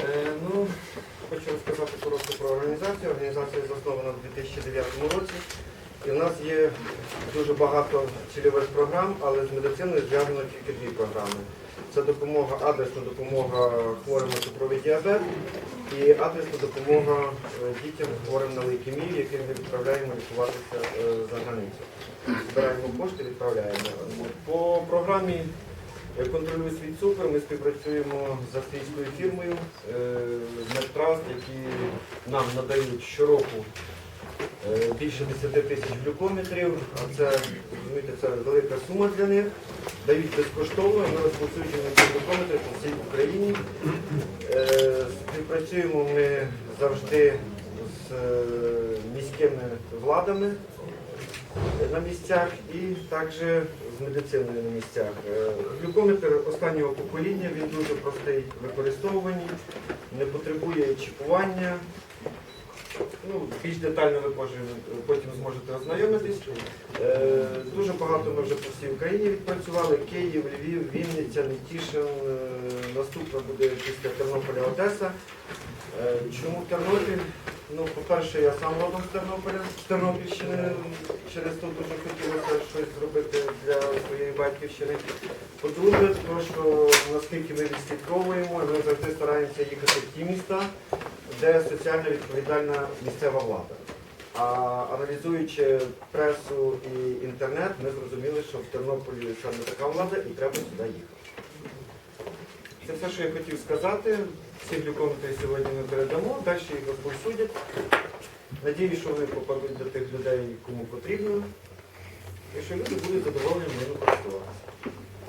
Е, Ну, хочу розказати коротко про організацію. Організація заснована в 2009 році. І в нас є дуже багато цільових програм, але з медициною зв'язано тільки дві програми. Це допомога, адресна допомога хворим на цукровий діабет і адресна допомога е, дітям хворим на лейкемію, яким ми відправляємо лікуватися е, за границю. Збираємо кошти, відправляємо. По програмі Контролюю свій цукор. Ми співпрацюємо з австрійською фірмою Медтраст, які нам надають щороку е, більше 10 тисяч глюкометрів. А це, розумієте, це велика сума для них. Дають безкоштовно, і ми розповсюджуємо ці глюкометри по всій Україні. Е, Співпрацюємо ми завжди з е, міськими владами на місцях і також з медициною на місцях. Е, Глюкометр останнього покоління, він дуже простий в використовуванні, не потребує чіпування. Ну, більш детально ви потім, зможете ознайомитись. Е, Дуже багато ми вже по всій Україні відпрацювали. Київ, Львів, Вінниця, Нетішин. Е, Наступна буде після Тернополя Одеса. Чому Тернопіль? Ну, по-перше, я сам родом з Тернополя, з Тернопільщини. Через то дуже хотілося щось зробити для своєї батьківщини. По-друге, що наскільки ми відслідковуємо, ми завжди стараємося їхати в ті міста, де соціально відповідальна місцева влада. А аналізуючи пресу і інтернет, ми зрозуміли, що в Тернополі саме така влада і треба сюди їхати. Це все, що я хотів сказати. Ці глюкометри сьогодні ми передамо, далі їх розповсюдять. Надіюсь, що вони попадуть до тих людей, кому потрібно, і що люди будуть задоволені ними користуватися.